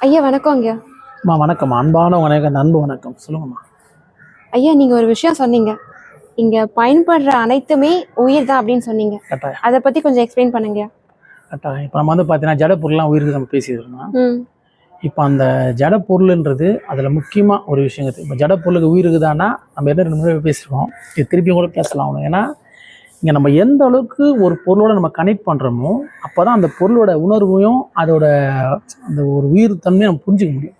ஐயா வணக்கம் ஐயா. அம்மா வணக்கம். அன்பான வணக்கம் அன்பு வணக்கம். சொல்லுங்கம்மா. ஐயா நீங்க ஒரு விஷயம் சொன்னீங்க. இங்க பயன்படுற அனைத்துமே உயிர் தான் அப்படின்னு சொன்னீங்க. அதை பத்தி கொஞ்சம் எக்ஸ்பிளைன் பண்ணுங்க கட்டாயம். இப்போ நம்ம வந்து பார்த்தீங்கன்னா ஜட பொருள்லாம் உயிருக்கு நம்ம ம். இப்போ அந்த ஜட பொருள்ன்றது அதில் முக்கியமாக ஒரு விஷயம் இருக்குது இப்போ ஜட பொருளுக்கு உயிர் இருக்குதானா நம்ம என்ன ரெண்டு முறை பேசியிருக்கோம் இது திருப்பியும் கூட பேசலாம். ஏன்னா இங்கே நம்ம எந்த அளவுக்கு ஒரு பொருளோட நம்ம கனெக்ட் பண்ணுறோமோ அப்போ தான் அந்த பொருளோட உணர்வையும் அதோட அந்த ஒரு உயிர் தன்மையை நம்ம புரிஞ்சுக்க முடியும்.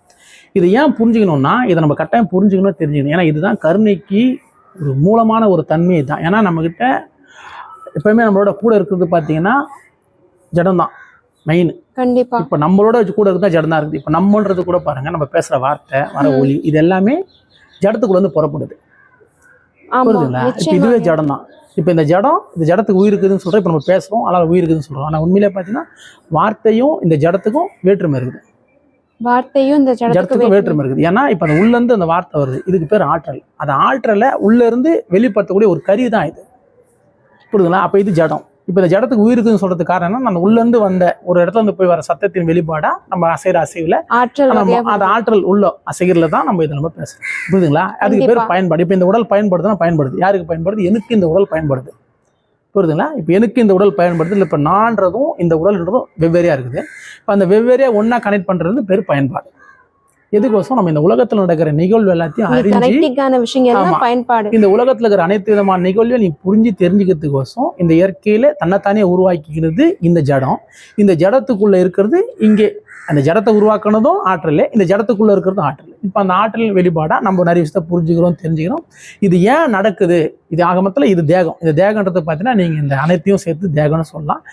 இது ஏன் புரிஞ்சுக்கணும்னா இதை நம்ம கட்டாயம் புரிஞ்சுக்கணும் தெரிஞ்சுக்கணும். ஏன்னா இதுதான் கருணைக்கு ஒரு மூலமான ஒரு தன்மை தான். ஏன்னா நம்மக்கிட்ட எப்பவுமே நம்மளோட கூட இருக்கிறது பார்த்தீங்கன்னா ஜடம் தான் மெயின் கண்டிப்பா. இப்போ நம்மளோட கூட இருந்தால் ஜடம் தான் இருக்குது. இப்போ நம்மன்றது கூட பாருங்க. நம்ம பேசுகிற வார்த்தை வர. ஒலி இது எல்லாமே ஜடத்துக்குள்ள இருந்து புறப்படுது. புரியுதுங்களா? இதுவே ஜடம் தான் இப்போ இந்த ஜடம் இந்த ஜடத்துக்கு உயிர் இருக்குதுன்னு சொல்கிறோம் இப்போ நம்ம பேசுகிறோம் அதனால் உயிர் இருக்குதுன்னு சொல்கிறோம் ஆனால் உண்மையிலே பார்த்தீங்கன்னா வார்த்தையும் இந்த ஜடத்துக்கும் வேற்றுமை இருக்குது. வார்த்தையும் இந்த ஜடத்துக்கு ஜடத்துக்கும் வேற்றுமை. இருக்குது. ஏன்னா இப்போ அந்த உள்ளேருந்து அந்த வார்த்தை வருது. இதுக்கு பேர் ஆற்றல். அந்த ஆற்றலை உள்ளேருந்து வெளிப்படுத்தக்கூடிய ஒரு கருவி தான் இது. புரியுதுங்களா? அப்போ இது ஜடம். இப்போ இந்த ஜடத்துக்கு உயிர் இருக்குதுன்னு சொல்றதுக்கு காரணம் என்ன நம்ம உள்ளேருந்து வந்த ஒரு இடத்துல இருந்து போய் வர சத்தத்தின் வெளிப்பாடா நம்ம அசைகிற அசைவில் ஆற்றல் நம்ம அந்த ஆற்றல் உள்ள அசைகிறதுல தான் நம்ம இதை நம்ம பேசுறோம் புரியுதுங்களா? அதுக்கு பேர். பயன்பாடு. இப்போ இந்த உடல் பயன்படுதுன்னா பயன்படுது. யாருக்கு பயன்படுது? எனக்கு இந்த உடல் பயன்படுது. புரியுதுங்களா? இப்போ எனக்கு இந்த உடல் பயன்படுது. இல்லை இப்போ நான்றதும் இந்த உடல்ன்றதும் வெவ்வேறையா இருக்குது. இப்போ அந்த வெவ்வேறையா ஒண்ணா கனெக்ட் பண்றது பேர் பயன்பாடு. எதுக்கோசம் நம்ம இந்த உலகத்துல நடக்கிற நிகழ்வு எல்லாத்தையும் அறிஞ்சு. பயன்பாடு. இந்த உலகத்துல இருக்கிற அனைத்து விதமான நிகழ்வையும் நீ புரிஞ்சு தெரிஞ்சுக்கிறதுக்கோசம் இந்த இயற்கையில தன்னைத்தானே உருவாக்கிக்கிறது இந்த ஜடம். இந்த ஜடத்துக்குள்ள இருக்கிறது இங்கே. அந்த ஜடத்தை உருவாக்குனதும் ஆற்றல் இந்த ஜடத்துக்குள்ள இருக்கிறதும் ஆற்றல். இப்போ அந்த ஆற்றல் வெளிப்பாடா நம்ம நிறைய விஷயத்தை புரிஞ்சுக்கிறோம் தெரிஞ்சுக்கிறோம். இது ஏன் நடக்குது? இது ஆகமத்தில் இது தேகம். இந்த தேகன்றது பார்த்தீங்கன்னா நீங்க இந்த அனைத்தையும் சேர்த்து தேகம்னு சொல்லலாம்.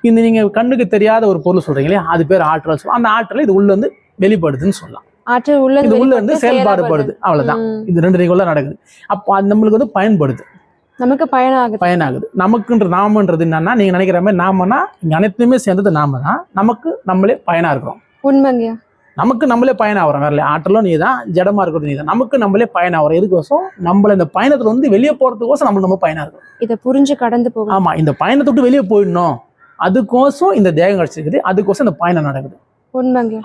இந்த நீங்க கண்ணுக்கு தெரியாத ஒரு பொருள் இல்லையா? அது பேர் ஆற்றல். சொல்லலாம் அந்த ஆற்றல் இது உள்ள இருந்து வெளிப்படுதுன்னு சொல்லலாம். ஆற்றல் உள்ள இது உள்ள இருந்து செயல்பாடுபடுது. அவ்வளவுதான். இது ரெண்டு நிகழ்வு நடக்குது. அப்போ அது நம்மளுக்கு வந்து பயன்படுது. நமக்கு பயணம் ஆகுது பயனாகுது. நமக்குன்ற நாமன்றது என்னன்னா நீங்க நினைக்கிற மாதிரி நாமனா இங்க அனைத்துமே சேர்ந்தது நாம தான் நமக்கு நம்மளே பயனா இருக்கிறோம். உண்மைங்கய்யா. நமக்கு நம்மளே பயனாகிறோம் வேற? ஆற்றலும் நீ தான் ஜடமா இருக்கிறது நீ தான் நமக்கு நம்மளே பயனாகிறோம் எதுக்கோசம்? நம்மள இந்த பயணத்துல வந்து வெளியே போறதுக்கோசம் நம்ம நம்ம பயனா இருக்கும் இதை புரிஞ்சு கடந்து போகும் ஆமா இந்த பயணத்தை விட்டு வெளியே போயிடணும். அதுக்கோசம் இந்த தேகம் கிடைச்சிருக்குது அதுக்கோசம் இந்த பயணம் நடக்குது. உண்மைங்க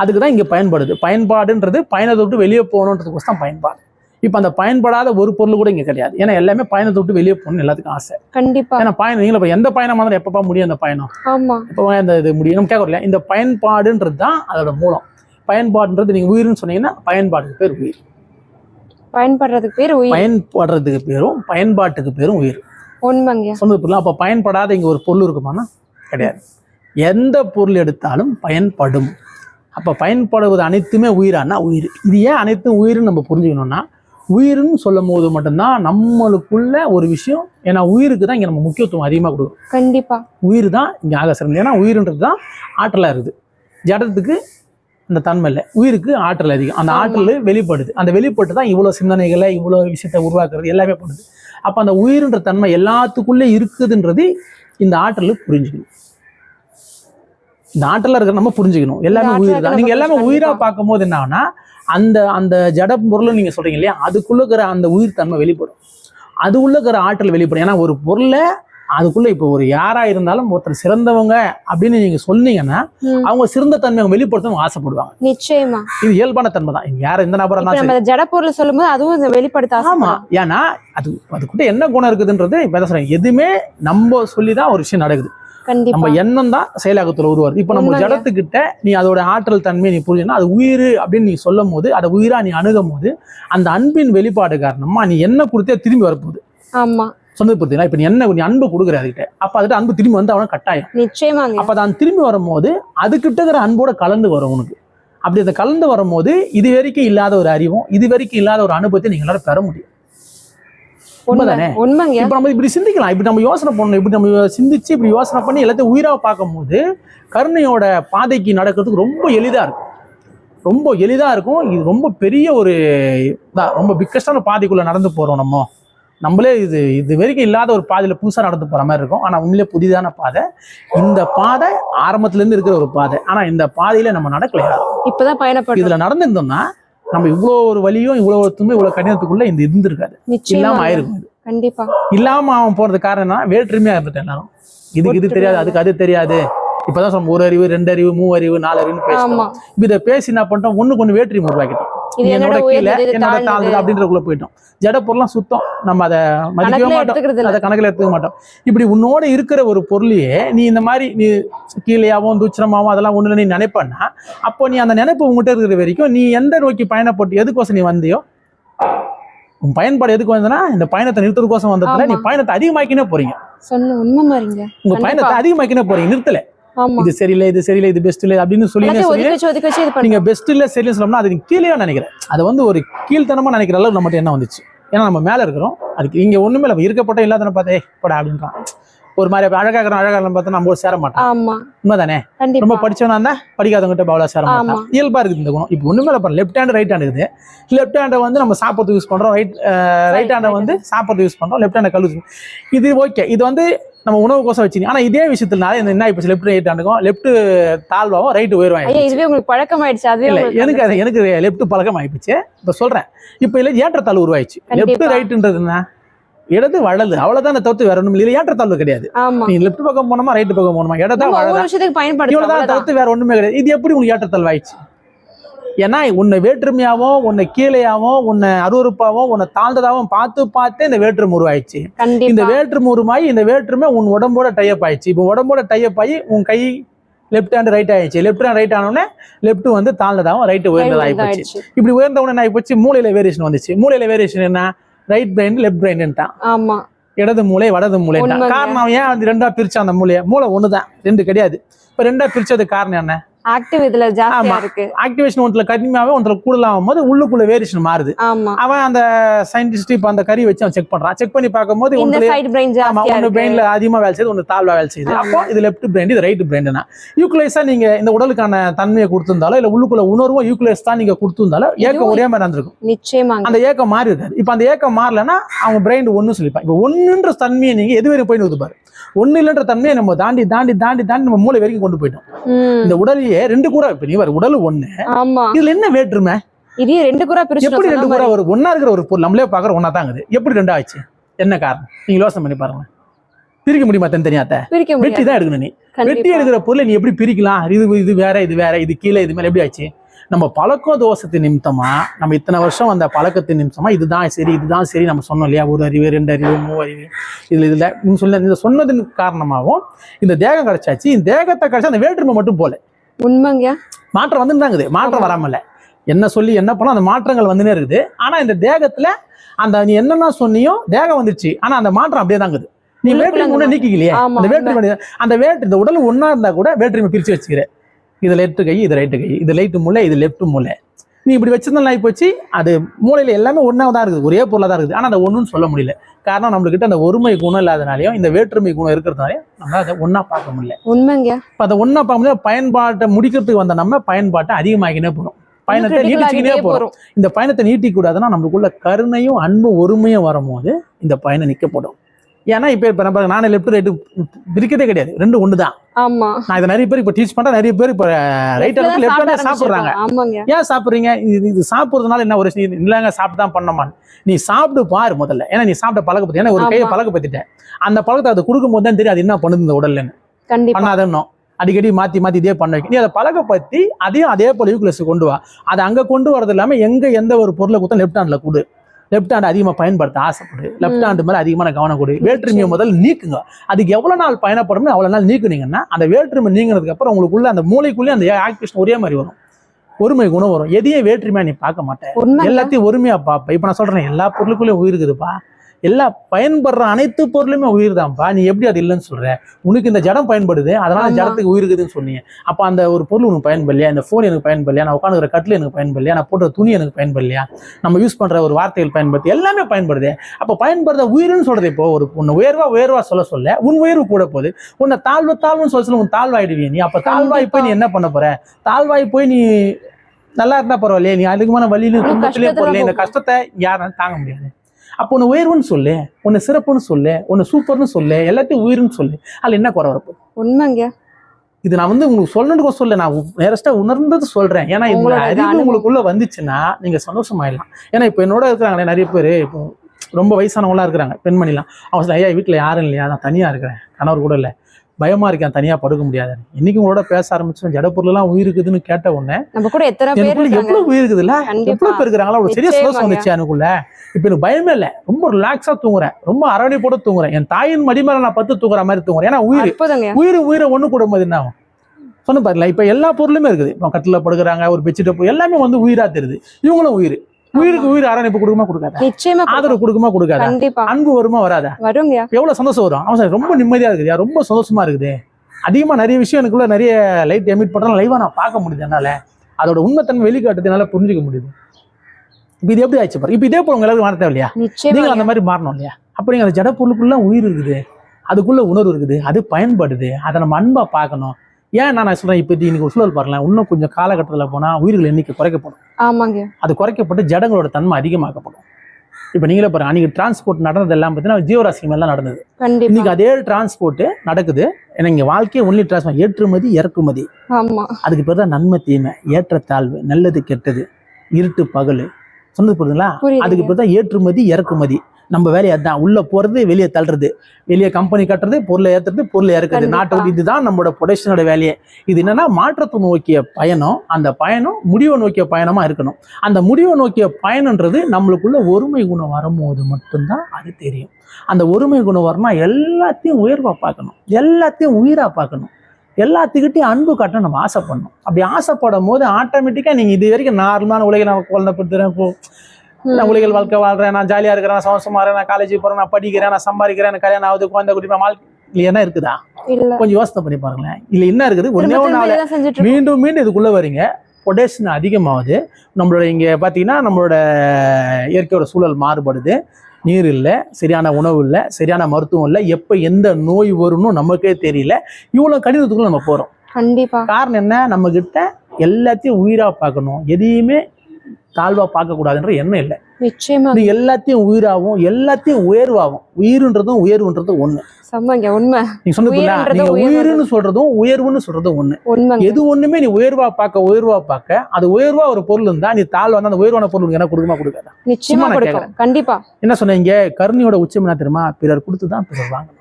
அதுக்கு தான் இங்க பயன்படுது. பயன்பாடுன்றது பயணத்தை விட்டு வெளியே போகணுன்றதுக்கோசம் தான் பயன்பாடு. இப்போ அந்த பயன்படாத ஒரு பொருள் கூட இங்க கிடையாது. ஏன்னா எல்லாமே பயணத்தை விட்டு வெளியே போகணும்னு எல்லாத்துக்கும் ஆசை. கண்டிப்பா. ஏன்னா பயணம் நீங்கள எந்த பயணமா இருந்தாலும் எப்பப்பா முடியும் அந்த பயணம்? ஆமா. இப்போ இந்த இது முடியும். நம்ம கேட்கறோம் இல்லையா இந்த பயன்பாடுன்றது தான் அதோட மூலம். பயன்பாடுன்றது நீங்க உயிர்னு சொன்னீங்கன்னா பயன்பாட்டுக்கு பேர் உயிர். பயன்படுறதுக்கு பேர் உயிர். பயன்படுறதுக்கு பேரும் பயன்பாட்டுக்கு பேரும் உயிர். உண்மைங்கய்யா சொன்னது புரியல அப்போ பயன்படாத இங்க ஒரு பொருள் இருக்குமானா? கிடையாது. எந்த பொருள் எடுத்தாலும் பயன்படும். அப்போ பயன்படுவது அனைத்துமே உயிரானா? உயிர். இது ஏன் அனைத்தும் உயிர்னு நம்ம புரிஞ்சுக்கணும்னா உயிர்னு சொல்லும் போது மட்டும்தான் நம்மளுக்குள்ள ஒரு விஷயம் ஏன்னா உயிருக்கு தான் இங்கே நம்ம முக்கியத்துவம் அதிகமாக கொடுக்குறோம் கண்டிப்பா. உயிர் தான் இங்கே ஆக சிறந்தது ஏன்னா உயிர்ன்றது தான் ஆற்றலாக இருக்குது. ஜடத்துக்கு அந்த தன்மை இல்லை. உயிருக்கு ஆற்றல் அதிகம். அந்த. ஆற்றல் வெளிப்படுது. அந்த வெளிப்பட்டு தான் இவ்வளோ சிந்தனைகளை இவ்வளோ விஷயத்தை உருவாக்குறது எல்லாமே பண்ணுது. அப்போ அந்த உயிர்ன்ற தன்மை எல்லாத்துக்குள்ளே இருக்குதுன்றது இந்த ஆற்றல் புரிஞ்சுக்கணும். ஆற்றல இருக்கிற நம்ம புரிஞ்சுக்கணும். எல்லாமே உயிர் தான். நீங்க நம்ம எல்லாமே கண்டிப்பா. உயிரா பார்க்கும்போது என்ன ஆகும்னா அந்த அந்த ஜட பொருள் நீங்க சொல்றீங்க இல்லையா? அதுக்குள்ள இருக்கிற அந்த உயிர் தன்மை வெளிப்படும். அது உள்ள இருக்கிற ஆற்றல் வெளிப்படும். ஏன்னா ஒரு பொருளை அதுக்குள்ள இப்போ ஒரு யாரா இருந்தாலும் ஒருத்தர் சிறந்தவங்க அப்படின்னு நீங்க சொன்னீங்கன்னா அவங்க சிறந்த தன்மை வெளிப்படுத்தணும் ஆசைப்படுவாங்க. நிச்சயமா. இது இயல்பான தன்மை தான். யார் எந்த நபரா இப்ப இருந்தாலும் நம்ம ஜட பொருள் சொல்லும்போது அதுவும் வெளிப்படுத்த ஆமா. ஆசைப்படுறோம். ஏன்னா அது அதுக்கிட்ட என்ன குணம் இருக்குதுன்றது இப்ப என்ன எதுவுமே நம்ம சொல்லி தான் ஒரு விஷயம் நடக்குது. நம்ம எண்ணம் தான் செயலாக்கத்துல உருவாது இப்போ நம்ம. ஜடத்துக்கிட்ட நீ அதோட ஆற்றல் தன்மையை நீ புரிஞ்சுனா அது உயிர் அப்படின்னு நீ சொல்லும் போது அதை உயிரா நீ அணுகும் போது அந்த அன்பின் வெளிப்பாடு காரணமா நீ என்ன கொடுத்தே திரும்பி வரப்போகுது. ஆமா. சொன்னது பார்த்தீங்கன்னா இப்போ நீ என்ன நீ அன்பு கொடுக்குற அதுகிட்ட. அப்போ அதுகிட்ட அன்பு திரும்பி வந்து அவன கட்டாயம். நிச்சயமாங்க. அப்போ அது திரும்பி வரும்போது அதுகிட்ட இருக்கிற அன்போட கலந்து வரும் உனக்கு. அப்படி அதை கலந்து வரும்போது இது வரைக்கும் இல்லாத ஒரு அறிவும் இது வரைக்கும் இல்லாத ஒரு அனுபவத்தை நீங்களால பெற முடியும். உண்மைதானே? உண்மைங்க. இப்போ நம்ம இப்படி சிந்திக்கலாம். இப்படி நம்ம யோசனை பண்ணணும். இப்படி நம்ம சிந்திச்சு இப்படி யோசனை பண்ணி எல்லாத்தையும் உயிரா பார்க்கும்போது கருணையோட பாதைக்கு நடக்கிறதுக்கு ரொம்ப எளிதா இருக்கும். ரொம்ப எளிதா இருக்கும். இது ரொம்ப பெரிய ஒரு இதா ரொம்ப பிக்கஸ்டான பாதைக்குள்ள நடந்து போறோம் நம்ம. நம்மளே இது இது வரைக்கும் இல்லாத ஒரு பாதையில புதுசா நடந்து போற மாதிரி இருக்கும். ஆனா உண்மையிலே புதிதான பாதை. இந்த பாதை ஆரம்பத்துல இருந்து இருக்கிற ஒரு பாதை. ஆனா இந்த பாதையில நம்ம நடக்கல யாரும். இப்பதான் பயணப்படுறோம் இதுல நடந்திருந்தோம்னா நம்ம இவ்வளோ ஒரு வலியும் இவ்வளோ ஒருத்துமே இவ்வளோ கடினத்துக்குள்ள இந்த இருந்திருக்காது. இல்லாம ஆயிருக்கும் இது. கண்டிப்பா. இல்லாம அவன் போறது காரணம் என்ன வேற்றுமையா இருந்துட்டு எல்லாரும். இதுக்கு இது தெரியாது அதுக்கு அது தெரியாது. இப்பதான் சொல்ல ஒரு அறிவு ரெண்டு அறிவு மூ அறிவு நாலு அறிவுன்னு பேசணும் இப்ப இதை பேசி என்ன பண்ணிட்டோம்? ஒண்ணு வேற்றி உருவாக்கிட்டோம். இது என்னோட கீழே என்னோட தாழ்ந்தது அப்படின்றக்குள்ள போயிட்டோம். ஜட பொருள்லாம் சுத்தம். நம்ம அதை மதிக்கவே மாட்டோம். அதை கணக்கில் எடுத்துக்க மாட்டோம். இப்படி உன்னோட இருக்கிற ஒரு பொருளையே நீ இந்த மாதிரி நீ கீழேயாவும் தூச்சரமாவும் அதெல்லாம் ஒண்ணு நீ நினைப்பன்னா அப்போ நீ அந்த நினைப்பு உங்ககிட்ட இருக்கிற வரைக்கும் நீ எந்த நோக்கி பயணப்பட்டு எதுக்கோசம் நீ வந்தியோ உன் பயன்பாடு எதுக்கு வந்தனா இந்த பயணத்தை நிறுத்துறதுக்கோசம் வந்ததுல நீ. பயணத்தை அதிகமாக்கினே போறீங்க. சொன்ன உண்மை மாதிரிங்க. உங்க. பயணத்தை அதிகமாக்கினே போறீங்க. நிறுத்தல. இது சரியில்லை இது சரியில்லை இது பெஸ்ட் இல்லை அப்படின்னு சொல்லி நீங்க பெஸ்ட் இல்ல சரியில்லை சொன்னோம்னா அது கீழே நினைக்கிறேன். அது வந்து ஒரு கீழ்த்தனமா நினைக்கிற அளவுக்கு நம்மகிட்ட என்ன வந்துச்சு. ஏன்னா நம்ம மேல இருக்கிறோம். அதுக்கு இங்க ஒண்ணுமே இல்லை. இருக்கப்பட்ட இல்லாதன பார்த்தே போடா அப்படின்றான். ஒரு மாதிரி அப்ப அழகா இருக்கிறோம் அழகா இருக்கிறோம் பார்த்தா நம்ம சேர மாட்டோம் ஆமா. உண்மைதானே? ரொம்ப படிச்சவனா இருந்தா படிக்காதவங்கிட்ட பவளா சேர மாட்டான். ஆமா. இயல்பா இருக்குது இந்த குணம். இப்போ ஒண்ணுமே இல்லை லெஃப்ட் ஹேண்ட் ரைட் ஹேண்ட் இருக்குது. லெஃப்ட் ஹேண்டை வந்து நம்ம சாப்பிட்றது யூஸ் பண்றோம். ரைட் ரைட் ஹேண்டை வந்து சாப்பிட்றது யூஸ் பண்றோம். லெஃப்ட் ஹேண்டை கழுவு இது ஓகே இது வந்து நம்ம உணவு கோசம் வச்சுங்க ஆனா இதே விஷயத்துனால இந்த என்ன இப்போ லெஃப்ட் ரைட் ஹேண்டுக்கும் லெஃப்ட் தாழ்வாகவும் ரைட் உயர்வாங்க இதுவே உங்களுக்கு பழக்கமாயிடுச்சு. அதுவே இல்ல உங்களுக்கு எனக்கு அது எனக்கு லெஃப்ட் பழக்கம் ஆயிடுச்சு இப்ப சொல்றேன். இப்ப இல்ல ஏற்றத்தாழ்வு உருவாயிடுச்சு. லெஃப்ட் ரைட்ன்றது என்ன? இடது வலது. அவ்வளவுதான் தவிர்த்து வேற ஒண்ணும் இல்லை ஏற்றத்தாழ்வு கிடையாது. நீ லெஃப்ட் பக்கம் போனோமா ரைட் பக்கம் போனோமா? இடதா நம்ம வலதா? ஒவ்வொரு விஷயத்துக்கு பயன்படுத்தலாம். இவ்வளவுதான். தவிர்த்து வேற ஒண்ணுமே கிடையாது. இது எப்படி உங்களுக்கு ஏற்றத்தாழ்வு ஆயிடுச்சு? ஏன்னா உன்னை வேற்றுமையாவோ உன்னை கீழையாவோ உன்னை அருவருப்பாவோ உன்னை தாழ்ந்ததாவும் பார்த்து பார்த்தே இந்த வேற்றுமை உருவாயிடுச்சு. இந்த வேற்றுமை உருவாகி இந்த வேற்றுமை உன் உடம்போட டைப் ஆயிடுச்சு. இப்போ உடம்போட டைப் ஆகி உன் கை லெஃப்ட் ஹேண்ட் ரைட் ஆயிடுச்சு. லெஃப்ட் ஹேண்ட் ரைட் ஆனோடனே லெஃப்ட் வந்து தாழ்ந்ததாகவும் ரைட் உயர்ந்ததாகி போச்சு. இப்படி உயர்ந்த உடனே என்ன போச்சு? மூளையில வேரியேஷன் வந்துச்சு. மூளையில வேரியேஷன் என்ன? ரைட் பிரெயின் லெஃப்ட் பிரெயின்ட்டான் ஆமா. இடது மூளை வடது மூளை. காரணம் ஏன் அது ரெண்டா பிரிச்சான் அந்த மூளையை? மூளை ஒண்ணுதான். ரெண்டு கிடையாது. இப்ப ரெண்டா பிரிச்சதுக்கு காரணம் என்ன? ஆக்டிவ் இதுல ஜாஸ்தியா. இருக்கு. ஆக்டிவேஷன் ஒன்றுல கம்மியாவே ஒன்றுல கூடுதலாகும் போது உள்ளுக்குள்ள வேரியேஷன் மாறுது. அவன் அந்த சயின்டிஸ்ட் இப்ப அந்த கறி வச்சு அவன் செக் பண்றான். செக் பண்ணி பார்க்கும்போது இந்த ஒன்று சைடு பிரெயின் ஆமா ஜாஸ்தியா ஒன்னு பிரெயின்ல அதிகமா வேலை செய்யுது ஒன்னு தாழ்வா வேலை செய்யுது. அப்போ இது லெஃப்ட் பிரெயின் இது ரைட் பிரெயின் யூக்குலைஸா நீங்க இந்த உடலுக்கான தன்மையை கொடுத்திருந்தாலும் இல்ல உள்ளுக்குள்ள உணர்வும் யூக்குலைஸ் தான் நீங்க கொடுத்திருந்தாலும் ஏக்கம் ஒரே மாதிரி இருந்திருக்கும் நிச்சயமாங்க. அந்த ஏக்கம் மாறி இருக்காது இப்போ அந்த ஏக்கம் மாறலன்னா அவங்க பிரெயின் ஒன்னு சொல்லிப்பான் இப்போ ஒன்றுன்ற தன்மையை நீங்க எது வரைக்கும் போய் நிறுத்து ஒன்னு இல்லைன்ற தன்மையை நம்ம தாண்டி தாண்டி தாண்டி தாண்டி நம்ம மூளை வரைக்கும் கொண்டு போயிட்டோம். இந்த உடலையே ரெண்டு கூட இப்ப நீ வர உடல் ஒண்ணு. இதுல என்ன வேற்றுமை? இதே ரெண்டு கூட பிரிச்சு எப்படி ரெண்டு கூட ஒரு ஒண்ணா இருக்கிற ஒரு பொருள் நம்மளே பாக்குற ஒண்ணா தாங்குது எப்படி ரெண்டா ஆச்சு? என்ன காரணம்? நீங்க யோசனை பண்ணி பாருங்க பிரிக்க முடியுமா தனித்தனியாத்த பிரிக்க வெட்டி தான் எடுக்கணும் நீ. வெட்டி எடுக்கிற பொருளை நீ எப்படி பிரிக்கலாம்? இது இது வேற இது வேற இது கீழே இது மேல எப்படி ஆச்சு? நம்ம பழக்க தோஷத்தின் நிமித்தமா நம்ம இத்தனை வருஷம் வந்த பழக்கத்தின் நிமித்தமா இதுதான் சரி இதுதான் சரி நம்ம சொன்னோம் இல்லையா? ஒரு அறிவு ரெண்டு அறிவு மூ அறிவு இதுல இதுல சொல்ல இந்த சொன்னதின் காரணமாகவும் இந்த தேகம் கிடைச்சாச்சு. இந்த தேகத்தை கிடைச்சா அந்த வேற்றுமை மட்டும் போல. உண்மைங்க. மாற்றம் வந்துருந்தாங்குது மாற்றம். வராமல என்ன சொல்லி என்ன பண்ணோம் அந்த மாற்றங்கள் வந்துனே இருக்குது. ஆனா இந்த தேகத்துல அந்த நீ என்னென்ன சொன்னியோ தேகம் வந்துருச்சு. ஆனா அந்த மாற்றம் அப்படியே தாங்குது. நீ வேற்றுமை அந்த ஒண்ணு நீக்கிக்கலையே அந்த வேற்றுமை அந்த வேற்று இந்த உடல் ஒண்ணா இருந்தா கூட வேற்றுமை பிரிச்சு வச்சுக்கிற இது லெஃப்ட் கை இது ரைட்டு கை. இது லைட்டு மூளை இது லெஃப்ட் மூளை. நீ இப்படி வச்சிருந்தா ஆகி போச்சு அது மூளையில எல்லாமே ஒண்ணா தான் இருக்குது. ஒரே பொருளா தான் இருக்குது. ஆனா அந்த ஒண்ணுன்னு சொல்ல முடியல. காரணம் நம்மளுக்கிட்ட அந்த ஒருமை குணம் இல்லாதனாலையும் இந்த வேற்றுமை குணம் இருக்கிறதுனாலையும் நம்மளால அதை ஒண்ணா பார்க்க முடியல. உண்மைங்க. இப்போ அதை ஒன்றா பார்க்கும்போது பயன்பாட்டை முடிக்கிறதுக்கு வந்த நம்ம பயன்பாட்டை அதிகமாகினே போகிறோம் பயணத்தை ஆகிட்டே போகிறோம் இந்த பயணத்தை நீட்டிக்க கூடாதுன்னா நம்மளுக்குள்ள கருணையும் அன்பும் ஒருமையும் வரும்போது இந்த பயணம் நிற்கப்படும் ஏன்னா இப்போ இப்போ நம்ம நானே லெஃப்ட் ரைட்டு பிரிக்கிறதே கிடையாது. ரெண்டு ஒன்று தான் ஆமா. நான் இதை நிறைய பேர் இப்போ டீச் பண்ணுறேன் நிறைய பேர் இப்போ ரைட் ஹேண்ட் லெஃப்ட் ஹேண்ட் சாப்பிட்றாங்க. ஏன் சாப்பிட்றீங்க? இது சாப்பிட்றதுனால என்ன ஒரு விஷயம்? இல்லைங்க சாப்பிட்டு தான் பண்ணமான்னு நீ சாப்பிட்டு பாரு முதல்ல. ஏன்னா நீ சாப்பிட்ட பழக்கப்படுத்தி ஏன்னா ஒரு கையை. பழக்கப்படுத்திட்டேன். அந்த பழக்கத்தை அதை கொடுக்கும்போது தான் தெரியும் அது என்ன பண்ணுது இந்த உடல்ல. கண்டிப்பா. பண்ணாதன்னும் அடிக்கடி மாத்தி மாத்தி இதே பண்ண வைக்க. நீ அதை பழக்கப்படுத்தி அதையும் அதே போல யூக்லஸ் கொண்டு வா. அதை அங்க கொண்டு வரது இல்லாம எங்க எந்த ஒரு பொருளை கொடுத்தா லெஃப்ட் ஹேண்ட்ல கொடு. லெஃப்ட் ஹேண்ட் அதிகமா பயன்படுத்த ஆசைப்படு. லெஃப்ட். ஹேண்ட் மேல அதிகமான கவனம் கொடு. வேற்றுமையை முதல்ல நீக்குங்க. அதுக்கு எவ்வளவு நாள் பயணப்படும் அவ்வளவு நாள் நீக்குனீங்கன்னா அந்த வேற்றுமை நீங்கினதுக்கு அப்புறம் உங்களுக்குள்ள அந்த மூளைக்குள்ளே அந்த ஆக்டிவேஷன் ஒரே மாதிரி வரும். ஒருமை குணம் வரும். எதையும் வேற்றுமையா நீ பார்க்க மாட்டேன் எல்லாத்தையும் ஒருமையா பார்ப்ப இப்ப நான் சொல்றேன் எல்லா பொருளுக்குள்ளேயும் உயிர் இருக்குதுப்பா. எல்லா பயன்படுற அனைத்து பொருளுமே உயிர் தான்ப்பா நீ எப்படி அது இல்லைன்னு சொல்ற? உனக்கு இந்த ஜடம் பயன்படுது அதனால. ஜடத்துக்கு உயிர் இருக்குதுன்னு சொன்னீங்க. அப்ப அந்த ஒரு பொருள் உனக்கு பயன்படலையா? இந்த ஃபோன் எனக்கு பயன்படலையா? நான் உட்காந்துக்கிற கட்டில் எனக்கு பயன்படலையா? நான் போடுற துணி எனக்கு பயன்படலையா? நம்ம யூஸ் பண்ற ஒரு வார்த்தைகள் பயன்படுத்தி எல்லாமே பயன்படுது. அப்ப பயன்படுற உயிர்னு சொல்றது இப்போ ஒரு உன்னை உயர்வா உயர்வா சொல்ல சொல்ல உன் உயர்வு கூட போகுது. உன்னை தாழ்வு தாழ்வுன்னு சொல்ல சொல்ல உன் தாழ்வாயிடுவிய நீ. அப்ப தாழ்வாய் போய் நீ என்ன பண்ண போற? தாழ்வாய் போய் நீ நல்லா இருந்தா பரவாயில்லையே. நீ அதிகமான வழியிலும் துன்பத்திலே போறல இந்த. கஷ்டத்தை யாராலும் தாங்க முடியாது. அப்போ உன்னை உயர்வுன்னு சொல்லு உன்னை சிறப்புன்னு சொல்லு உன்னை சூப்பர்னு சொல்லு எல்லாத்தையும் உயிர்னு சொல்லு. அதுல என்ன குறை வரப்போ உண்மைங்க. இது நான் வந்து உங்களுக்கு சொல்லணுக்கு சொல்ல நான் நேரஸ்டா உணர்ந்தது சொல்றேன். ஏன்னா இந்த அறிவு. உங்களுக்குள்ள வந்துச்சுன்னா நீங்க சந்தோஷமாயிடலாம். ஏன்னா இப்போ என்னோட இருக்கிறாங்களே நிறைய பேர் இப்போ ரொம்ப வயசானவங்களா இருக்கிறாங்க பெண்மணிலாம். அவங்க ஐயா வீட்டுல யாரும் இல்லையா? நான் தனியா இருக்கிறேன் கணவர் கூட இல்லை. பயமா இருக்கேன் தனியா படுக்க முடியாது. இன்னைக்கு உங்களோட பேச ஆரம்பிச்சோம் ஜடப்பொருள்லாம் உயிர் இருக்குதுன்னு கேட்ட உடனே நம்ம கூட எத்தனை பேர் எவ்வளவு உயிர் இருக்குதுல்ல? கண்டிப்பா. எவ்வளவு பேர் இருக்கிறாங்களா ஒரு பெரிய வந்துச்சு எனக்குள்ள. இப்ப எனக்கு பயமே இல்ல. ரொம்ப ரிலாக்ஸா தூங்குறேன். ரொம்ப அரவணைப்போட தூங்குறேன். என் தாயின் மடி மேல நான் பத்து தூங்குற மாதிரி தூங்குறேன். ஏன்னா உயிர் உயிர் உயிரை ஒண்ணு கூடும்போது என்ன ஆகும்? சொன்ன பாருங்களா இப்ப எல்லா பொருளுமே இருக்குது. இப்போ கட்டில படுக்கிறாங்க ஒரு பெட்ஷீட் எல்லாமே வந்து உயிரா தெரியுது. இவங்களும் உயிர். உயிருக்கு உயிர் அரவணைப்பு கொடுக்குமா கொடுக்காதா? நிச்சயமா ஆதரவு கொடுக்குமா? கொடுக்காதா? கண்டிப்பா. அன்பு வருமா? வராதா? வருங்கய்யா. எவ்வளவு சந்தோஷம் வரும்? அவன் ரொம்ப நிம்மதியா இருக்குது ரொம்ப சந்தோஷமா இருக்குது. அதிகமா நிறைய விஷயம் எனக்குள்ள நிறைய லைட் எமிட் பண்றேன் லைவா நான் பார்க்க முடியுது என்னால. அதோட உண்மைத்தன்மை வெளிக்காட்டுறது என்னால புரிஞ்சுக்க முடியுது. இப்போ இது எப்படி ஆச்சு பாரு? இப்போ இதே போல உங்க எல்லாரும் மாற தேவை இல்லையா நீங்க அந்த மாதிரி மாறணும் இல்லையா? அப்ப நீங்க அந்த ஜட பொருளுக்குள்ள உயிர் இருக்குது. அதுக்குள்ள உணர்வு இருக்குது. அது பயன்படுது. அதை நம்ம அன்பா பார்க்கணும். ஏன் நான் சொல்றேன் இப்போ இன்னைக்கு ஒரு சூழல் பாருங்களேன். இன்னும் கொஞ்சம் காலகட்டத்தில் போனா உயிர்கள் எண்ணிக்கை குறைக்கப்படும். ஆமாங்க. அது குறைக்கப்பட்டு ஜடங்களோட தன்மை அதிகமாக்கப்படும். இப்போ நீங்களே பாருங்க அன்னைக்கு டிரான்ஸ்போர்ட் நடந்தது எல்லாம் பார்த்தீங்கன்னா ஜீவராசி மேல தான் நடந்தது. இன்னைக்கு அதே டிரான்ஸ்போர்ட் நடக்குது. ஏன்னா இங்க வாழ்க்கையே ஒன்லி டிரான்ஸ்போர்ட் ஏற்றுமதி இறக்குமதி. ஆமா. அதுக்கு பேர் தான் நன்மை தீமை ஏற்றத்தாழ்வு நல்லது கெட்டது இருட்டு பகல். சொன்னது புரியுதுங்களா? அதுக்கு பேர் தான் ஏற்றுமதி இறக்குமதி. நம்ம வேலையை அதான் உள்ள போறது வெளியே தள்ளுறது. வெளியே கம்பெனி கட்டுறது பொருளை ஏத்துறது பொருளை இறக்குறது. நாட்டை இதுதான் நம்மளோட ப்ரொடக்ஷனோட வேலையே. இது என்னன்னா மாற்றத்தை நோக்கிய பயணம் அந்த பயணம் முடிவை நோக்கிய பயணமா இருக்கணும். அந்த முடிவை நோக்கிய பயணன்றது நம்மளுக்குள்ள ஒருமை குணம் வரும்போது மட்டும்தான் அது தெரியும். அந்த ஒருமை குணம் வரணும் எல்லாத்தையும் உயர்வா பார்க்கணும். எல்லாத்தையும் உயிரா பார்க்கணும். எல்லாத்துக்கிட்டையும் அன்பு காட்ட நம்ம ஆசைப்படணும். அப்படி ஆசைப்படும் போது ஆட்டோமேட்டிக்காக நீங்கள் இது வரைக்கும் நார்மலான உலகில் நான் குழந்தை இப்போ நான் உலகில் வாழ்க்கை வாழ்றேன் நான் ஜாலியாக இருக்கிறேன் நான் சந்தோஷமா இருக்கேன் நான் காலேஜ் போகிறேன் நான் படிக்கிறேன் நான் சம்பாதிக்கிறேன் எனக்கு கல்யாணம் ஆகுது குழந்தை குட்டி வாழ்க்கை என்ன இருக்குதா? இல்ல. கொஞ்சம் யோசனை பண்ணி பாருங்களேன். இல்லை என்ன இருக்குது? ஒன்று இருக்கோம். மீண்டும் மீண்டும் இதுக்குள்ளே வரீங்க. பொட்டேஷன் அதிகமாகுது. நம்மளோட இங்கே பார்த்தீங்கன்னா நம்மளோட இயற்கையோட சூழல் மாறுபடுது. நீர் இல்லை சரியான உணவு இல்லை சரியான மருத்துவம் இல்லை. எப்போ எந்த நோய் வரும்னு நமக்கே தெரியல. இவ்வளோ கடிதத்துக்குள்ள நம்ம போகிறோம் கண்டிப்பா. காரணம் என்ன? நம்ம கிட்ட எல்லாத்தையும் உயிரா பார்க்கணும். எதையுமே தாழ்வா பார்க்க கூடாதுன்ற எண்ணம் இல்லை. நிச்சயமா. இது எல்லாத்தையும் உயிராகவும் எல்லாத்தையும் உயர்வாகும் உயிருன்றதும் உயர்வுன்றதும் ஒண்ணு. உண்மை. நீங்க சொன்னதுல நீங்க. உயிருன்னு சொல்றதும் உயர்வுன்னு சொல்றதும் ஒண்ணு. எது ஒண்ணுமே நீ உயர்வா பார்க்க உயர்வா பார்க்க அது உயர்வா ஒரு பொருள் இருந்தா நீ தாழ்வா அந்த உயர்வான பொருள் என்ன கொடுக்குமா கொடுக்காதா. நிச்சயமா கொடுக்கும் கண்டிப்பா. என்ன சொன்னீங்க கருணையோட உச்சம் என்ன தெரியுமா? பிறர் கொடுத்து தான் பிறர் வாங்கணும்.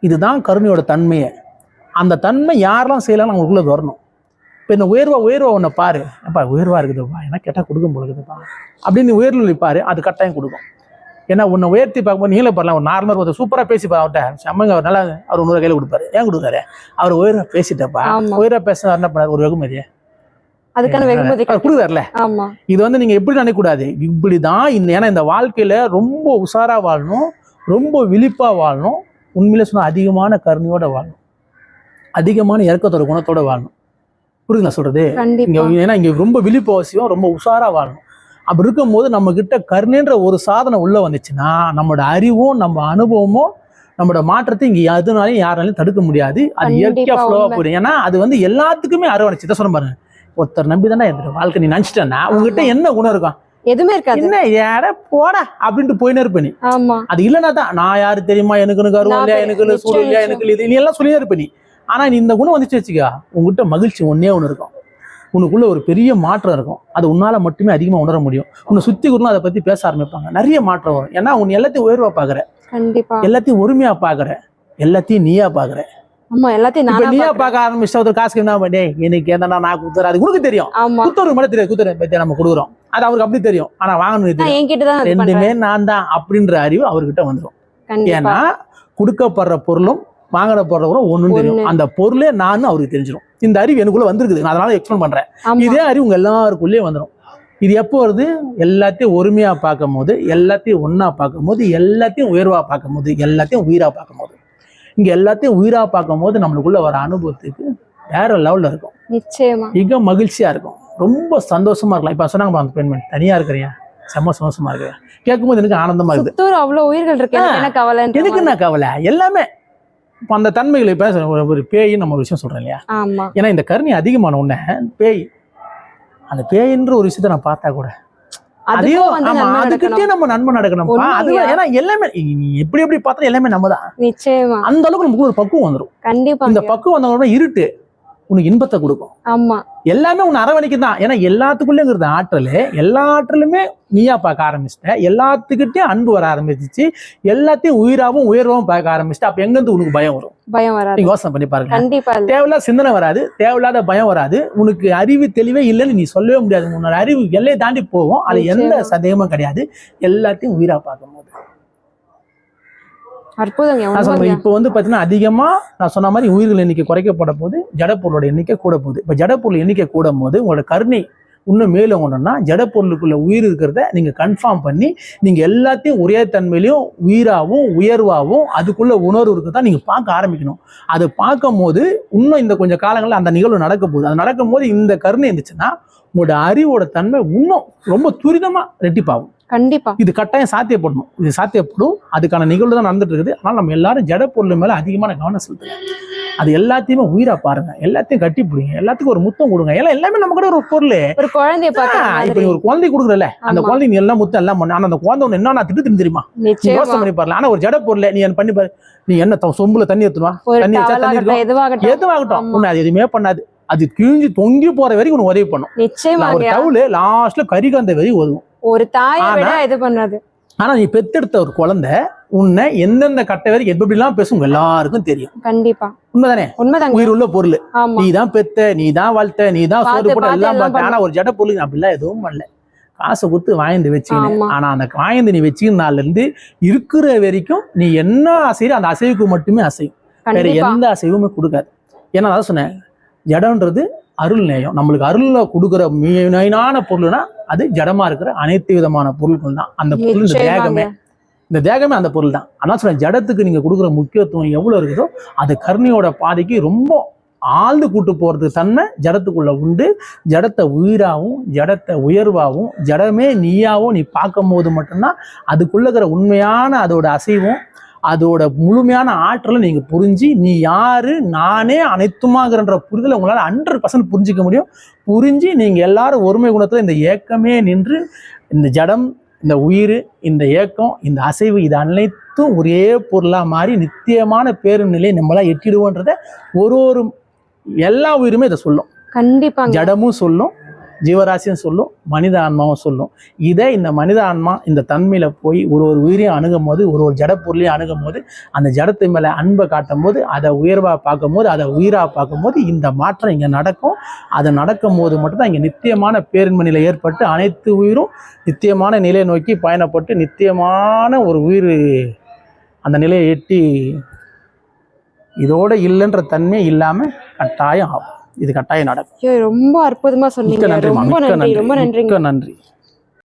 இதுதான் கருணையோட தன்மையே. அந்த தன்மை யாரெல்லாம் செய்யலாம் அவங்களுக்குள்ள வரணும். இப்போ இந்த உயர்வா உயர்வா ஒன்று பாரு. அப்பா உயர்வா இருக்குதுப்பா. எனக்கு கேட்டால் கொடுக்கும் இருக்குதுப்பா அப்படின்னு உயர்வில் பாரு அது கட்டாயம் கொடுக்கும். ஏன்னா உன்னை உயர்த்தி பார்க்கும்போது நீங்களே பாரலாம். ஒரு நார்மல் ஒரு சூப்பராக பேசி பாரு அவர்கிட்ட. செம்மங்க அவர் நல்லா அவர் இன்னொரு கையில் கொடுப்பாரு. ஏன் கொடுக்குறாரு? அவர் உயர்வா பேசிட்டப்பா. ஆமா. உயர்வா பேச என்ன பண்ணாரு? ஒரு வெகுமதியை? அதுக்கான வெகுமதி கொடுக்குறாருல. இது வந்து நீங்க எப்படி நினைக்கக்கூடாது? இப்படிதான் இந்த ஏன்னா இந்த வாழ்க்கையில ரொம்ப உஷாரா வாழணும். ரொம்ப விழிப்பா வாழணும். உண்மையில சொன்னா அதிகமான கருணையோட வாழணும். அதிகமான இறக்கத்தோட குணத்தோட வாழணும். புரியுதுங்களா சொல்றது? இங்க ஏன்னா இங்க ரொம்ப விழிப்பு அவசியம் ரொம்ப உஷாரா வாழணும். அப்படி இருக்கும்போது நம்ம கிட்ட கருணைன்ற ஒரு சாதனை உள்ள வந்துச்சுன்னா நம்மளோட அறிவும் நம்ம அனுபவமும் நம்மளோட மாற்றத்தை இங்க எதுனாலையும் யாராலையும் தடுக்க முடியாது. அது இயற்கையா ஃப்ளோவா. போயிடும். ஏன்னா அது வந்து எல்லாத்துக்குமே அரவணைச்சு. இதை சொல்ல பாருங்க. ஒருத்தர் நம்பி தானே இந்த வாழ்க்கை நீ நினைச்சிட்டேன்னா உங்ககிட்ட என்ன குணம் இருக்கும் எதுவுமே இருக்காது. என்ன ஏட போடா அப்படின்ட்டு போயினே இருப்ப நீ. அது இல்லைன்னா தான் நான் யாரு தெரியுமா எனக்கு இல்லையா எனக்கு சூடு நிச்சயம், இல்லையா எனக்கு இது நீ எல்லாம் சொல்லியே இருப்ப நீ. ஆனா நீ இந்த குணம் வந்துச்சு வச்சுக்கா உங்ககிட்ட மகிழ்ச்சி ஒன்னே ஒன்று இருக்கும். உனக்குள்ள ஒரு பெரிய மாற்றம் இருக்கும். அது உன்னால மட்டுமே அதிகமா உணர முடியும். உன்னை சுத்தி குருலாம் அதை பத்தி பேச ஆரம்பிப்பாங்க. நிறைய மாற்றம் வரும். ஏன்னா உன் எல்லாத்தையும் உயர்வா பாக்குற. கண்டிப்பா. எல்லாத்தையும் ஒருமையா பாக்குற. எல்லாத்தையும் நீயா பாக்குற. ஆமா எல்லாத்தையும் நீயா. பார்க்க ஆரம்பிச்சா ஒரு காசுக்கு என்ன பண்ணே எனக்கு என்னடா நான் குத்துறேன்? அது உனக்கு தெரியும். குத்துறது மட்டும் தெரியாது. குத்துற பத்தி நம்ம கொடுக்குறோம். அது அவருக்கு அப்படி தெரியும். ஆனா வாங்கணும் ரெண்டுமே நான் தான் அப்படின்ற அறிவு அவர்கிட்ட வந்துடும் ஏன்னா கொடுக்கப்படுற பொருளும் வாங்கப்படுற பொருளும் ஒண்ணும் தெரியும். ஒண்ணு. அந்த பொருளே நான் அவருக்கு தெரிஞ்சிடும் இந்த அறிவு எனக்குள்ள வந்திருக்குது. நான் அதனால எக்ஸ்பிளைன் பண்றேன். ஆமா. இதே அறிவு உங்க எல்லாருக்குள்ளேயும் வந்துடும் இது எப்போ வருது? எல்லாத்தையும் ஒருமையா பார்க்கும் போது எல்லாத்தையும் ஒண்ணா பார்க்கும் போது எல்லாத்தையும் உயர்வா பார்க்கும் போது எல்லாத்தையும் உயிரா பார்க்கும் போது இங்க எல்லாத்தையும் உயிரா பார்க்கும் போது நம்மளுக்குள்ள வர அனுபவத்துக்கு வேற லெவல்ல இருக்கும். நிச்சயமா. மிக மகிழ்ச்சியா இருக்கும். ரொம்ப சந்தோஷமா இருக்கலாம். இப்ப சொன்னாங்க பாருங்க பெண்மணி தனியா இருக்கிறியா? செம்ம சந்தோஷமா இருக்கிறேன் கேட்கும்போது எனக்கு ஆனந்தமா இருக்குது. அவ்வளவு உயிர்கள் இருக்கு. எனக்கு. என்ன கவலை? எல்லாமே. இப்போ அந்த தன்மைகளை பேச ஒரு பேயின்னு நம்ம ஒரு விஷயம் சொல்றோம் இல்லையா? ஏன்னா இந்த கருணை அதிகமான உடனே பேய் அந்த பேயின்ற ஒரு விஷயத்த நான் பார்த்தா கூட அதையும் ஆமா அதுக்கிட்டே நடக்கணும். நம்ம நன்மை நடக்கணும்ப்பா உண்மையா? அது ஏன்னா எல்லாமே எப்படி எப்படி பார்த்தா எல்லாமே நம்ம தான். நிச்சயமா. அந்த அளவுக்கு நமக்கு ஒரு பக்குவம் வந்துடும் கண்டிப்பா இந்த பக்குவம் வந்தவங்க இருட்டு உனக்கு இன்பத்தை கொடுக்கும். ஆமா. எல்லாமே உன்னை அரவணைக்கு தான் ஏன்னா எல்லாத்துக்குள்ளேங்கிறது ஆற்றல். எல்லா ஆற்றலுமே நீயா பார்க்க ஆரம்பிச்சிட்ட. எல்லாத்துக்கிட்டையும் அன்பு வர ஆரம்பிச்சிச்சு. எல்லாத்தையும் உயிராவும் உயர்வாவும் பார்க்க ஆரம்பிச்சிட்ட. அப்ப எங்கிருந்து உனக்கு பயம் வரும்? பயம் வராது. யோசனை பண்ணி பாருங்க. கண்டிப்பா. தேவையில்லாத சிந்தனை வராது. தேவையில்லாத பயம் வராது. உனக்கு அறிவு தெளிவே இல்லைன்னு நீ சொல்லவே முடியாது. உன்னோட அறிவு எல்லையை தாண்டி போகும். அது எந்த. சந்தேகமும் கிடையாது. எல்லாத்தையும் உயிரா பார்க்கும்போது. அற்புதங்க. இப்போ வந்து பார்த்தீங்கன்னா அதிகமாக நான் சொன்ன மாதிரி உயிர்கள் எண்ணிக்கை குறைக்கப்பட போது ஜடப்பொருளோட எண்ணிக்கை கூட போகுது இப்போ ஜடப்பொருள் எண்ணிக்கை கூடும் போது உங்களோட கருணை இன்னும் மேலும் கொண்டோம்னா ஜடப்பொருளுக்குள்ள உயிர் இருக்கிறத நீங்கள் கன்ஃபார்ம் பண்ணி நீங்கள் எல்லாத்தையும் ஒரே தன்மையிலையும் உயிராகவும் உயர்வாகவும் அதுக்குள்ள உணர்வு இருக்கிறதா நீங்கள் பார்க்க ஆரம்பிக்கணும். அது பார்க்கும் போது இன்னும் இந்த கொஞ்சம் காலங்களில் அந்த நிகழ்வு நடக்க போகுது அது நடக்கும் போது இந்த கருணை இருந்துச்சுன்னா உங்களோட அறிவோட தன்மை இன்னும் ரொம்ப துரிதமாக ரெட்டிப்பாகும். கண்டிப்பா. இது கட்டாயம் சாத்தியப்படணும். இது சாத்தியப்படும். அதுக்கான நிகழ்வு தான் நடந்துட்டு இருக்குது. ஆனால் நம்ம எல்லாரும் ஜட பொருள் மேல அதிகமான கவனம் செலுத்தணும் அது எல்லாத்தையுமே உயிரா பாருங்க. எல்லாத்தையும் கட்டி பிடிங்க. எல்லாத்துக்கும் ஒரு முத்தம் கொடுங்க. எல்லாம் எல்லாமே நம்ம கூட ஒரு பொருள். ஒரு குழந்தைய இப்போ ஒரு குழந்தை கொடுக்குறல அந்த. குழந்தை நீ எல்லாம் முத்தம் எல்லாம் பண்ண. ஆனா அந்த குழந்தை ஒன்று என்ன நான் திட்டு தெரியுமா? நீ யோசனை நிச்சயமா பண்ணி பாருல. ஆனா ஒரு ஜட பொருள் நீ என்ன பண்ணி பாரு. நீ என்ன சொம்புல தண்ணி ஒரு தண்ணி வச்சா தண்ணி எதுவாகட்டும். எதுவாகட்டும். உன்னை அது எதுவுமே பண்ணாது. அது கிழிஞ்சு தொங்கி போற வரைக்கும் உனக்கு உதவி பண்ணும். ஒரு நிச்சயமாங்க டவுலு லாஸ்ட்ல கறிகந்த வரைக்கும் உதவும் ஒரு தாயை இது பண்ணாது. ஆனா நீ பெத்தெடுத்த ஒரு குழந்தை உன்னை எந்தெந்த கட்டை வரைக்கும் எப்படி எப்படிலாம் பேசும் எல்லாருக்கும் தெரியும். கண்டிப்பா. உண்மைதானே? உண்மைதாங்க. உயிர் உள்ள பொருள். நீ தான் பெத்த நீ தான் வளர்த்த நீ தான் சோறு போட்ட எல்லாம் பார்த்த. ஆனா ஒரு ஜட பொருள் அப்படிலாம் எதுவும் பண்ணல. காசை கொடுத்து வாய்ந்து வச்சுக்கினேன் ஆமா. ஆனா அந்த வாய்ந்து நீ வச்சுக்கிற நாள்ல இருந்து இருக்கிற வரைக்கும் நீ என்ன அசைற அந்த அசைவுக்கு மட்டுமே அசையும். வேற எந்த அசைவுமே கொடுக்காது. ஏன்னா அதான் சொன்னேன். ஜடம்ன்றது அருள் நேயம். நம்மளுக்கு அருள்ல கொடுக்குற மெயினான பொருள்னா அது ஜடமா இருக்கிற அனைத்து விதமான பொருட்கள் தான் அந்த பொருள் தேகமே இந்த தேகமே அந்த பொருள் தான் ஆனால் சொல்ல ஜடத்துக்கு நீங்கள் கொடுக்குற முக்கியத்துவம் எவ்வளோ இருக்குதோ அது கருணையோட பாதைக்கு ரொம்ப ஆழ்ந்து கூட்டு போகிறதுக்கு தன்மை ஜடத்துக்குள்ளே உண்டு. ஜடத்தை உயிராகவும் ஜடத்தை உயர்வாகவும் ஜடமே நீயாவும் நீ பார்க்கும் போது மட்டும்தான் அதுக்குள்ள இருக்கிற உண்மையான அதோட அசைவும் அதோட முழுமையான ஆற்றலை நீங்கள் புரிஞ்சு நீ யாரு நானே அனைத்துமாகன்ற புரிதலை உங்களால் ஹண்ட்ரட் பர்சன்ட் புரிஞ்சிக்க முடியும். புரிஞ்சு நீங்கள் எல்லாரும் ஒருமை குணத்தில் இந்த ஏக்கமே நின்று இந்த ஜடம் இந்த உயிர் இந்த ஏக்கம் இந்த அசைவு இது அனைத்தும் ஒரே பொருளா மாறி நித்தியமான பேரும் நிலையை நம்மளா எட்டிடுவோன்றத ஒரு ஒரு எல்லா உயிருமே இதை சொல்லும். கண்டிப்பாங்க. ஜடமும் சொல்லும். ஜீவராசியும் சொல்லும் மனித ஆன்மாவும் சொல்லும். இதை இந்த மனித ஆன்மா இந்த தன்மையில் போய் ஒரு ஒரு உயிரையும் அணுகும் போது ஒரு ஒரு ஜட பொருளையும் அணுகும் போது அந்த ஜடத்து மேலே அன்பை காட்டும் போது அதை உயர்வாக பார்க்கும் போது அதை உயிராக பார்க்கும் போது இந்த மாற்றம் இங்கே நடக்கும். அதை நடக்கும் போது மட்டும்தான் இங்கே நித்தியமான பேரின்மை நிலை ஏற்பட்டு அனைத்து உயிரும் நித்தியமான நிலையை நோக்கி பயணப்பட்டு நித்தியமான ஒரு உயிர் அந்த நிலையை எட்டி இதோடு இல்லைன்ற தன்மை இல்லாமல் கட்டாயம் ஆகும். இது கட்டாயம் நடக்கும். ரொம்ப அற்புதமா சொன்னீங்க. ரொம்ப நன்றி ரொம்ப நன்றி நன்றி.